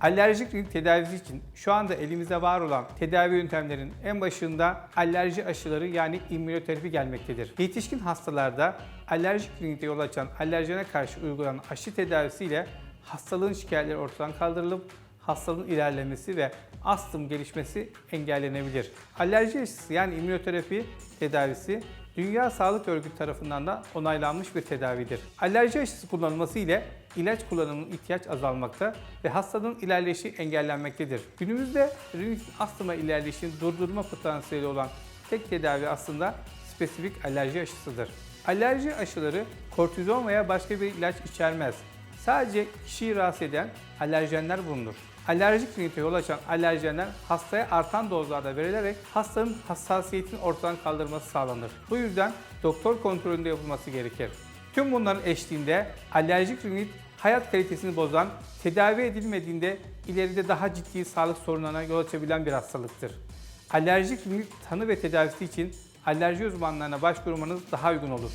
Alerjik rinit tedavisi için şu anda elimizde var olan tedavi yöntemlerinin en başında alerji aşıları yani immünoterapi gelmektedir. Yetişkin hastalarda alerjik rinite yol açan alerjene karşı uygulanan aşı tedavisiyle hastalığın şikayetleri ortadan kaldırılıp hastalığın ilerlemesi ve astım gelişmesi engellenebilir. Alerji aşısı yani immünoterapi tedavisi Dünya Sağlık Örgütü tarafından da onaylanmış bir tedavidir. Alerji aşısı kullanılması ile ilaç kullanımının ihtiyaç azalmakta ve hastalığın ilerleyişi engellenmektedir. Günümüzde rinit astıma ilerleyişini durdurma potansiyeli olan tek tedavi aslında spesifik alerji aşısıdır. Alerji aşıları kortizon veya başka bir ilaç içermez. Sadece kişiyi rahatsız eden alerjenler bulunur. Alerjik rinite yol açan alerjenler hastaya artan dozlarda verilerek hastanın hassasiyetini ortadan kaldırması sağlanır. Bu yüzden doktor kontrolünde yapılması gerekir. Tüm bunların eşliğinde alerjik rinit hayat kalitesini bozan, tedavi edilmediğinde ileride daha ciddi sağlık sorunlarına yol açabilen bir hastalıktır. Alerjik rinit tanı ve tedavisi için alerji uzmanlarına başvurmanız daha uygun olur.